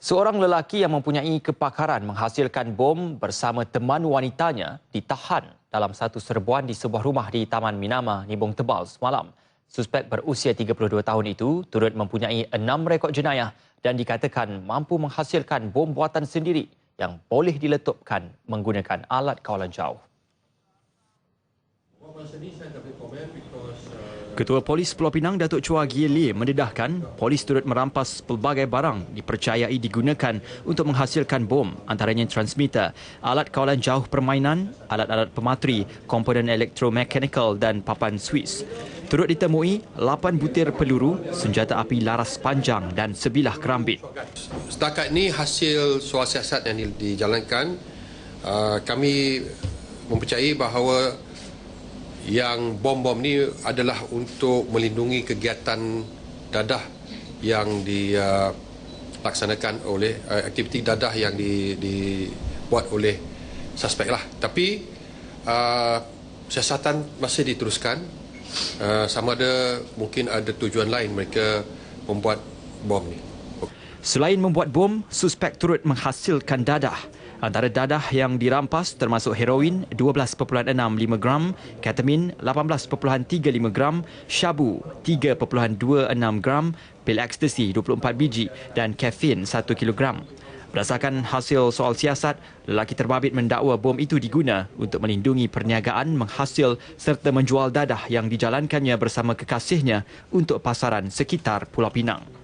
Seorang lelaki yang mempunyai kepakaran menghasilkan bom bersama teman wanitanya ditahan dalam satu serbuan di sebuah rumah di Taman Minama, Nibong Tebal semalam. Suspek berusia 32 tahun itu turut mempunyai enam rekod jenayah dan dikatakan mampu menghasilkan bom buatan sendiri yang boleh diletupkan menggunakan alat kawalan jauh. Ketua Polis Pulau Pinang Datuk Chua Gie Lee mendedahkan polis turut merampas pelbagai barang dipercayai digunakan untuk menghasilkan bom antaranya transmitter, alat kawalan jauh permainan, alat-alat pematri, komponen elektromekanikal dan papan Swiss. Turut ditemui 8 butir peluru, senjata api laras panjang dan sebilah kerambit. Setakat ini hasil soal siasat yang dijalankan, uh, kami mempercayai bahawa yang bom-bom ni adalah untuk melindungi kegiatan dadah yang dilaksanakan uh, oleh uh, aktiviti dadah yang di, dibuat oleh suspek lah. Tapi uh, siasatan masih diteruskan. Uh, sama ada mungkin ada tujuan lain mereka membuat bom ni. Selain membuat bom, suspek turut menghasilkan dadah. Antara dadah yang dirampas termasuk heroin 12.65 gram, ketamin 18.35 gram, syabu 3.26 gram, pil ekstasi 24 biji dan kafein 1 kilogram. Berdasarkan hasil soal siasat, lelaki terbabit mendakwa bom itu diguna untuk melindungi perniagaan menghasil serta menjual dadah yang dijalankannya bersama kekasihnya untuk pasaran sekitar Pulau Pinang.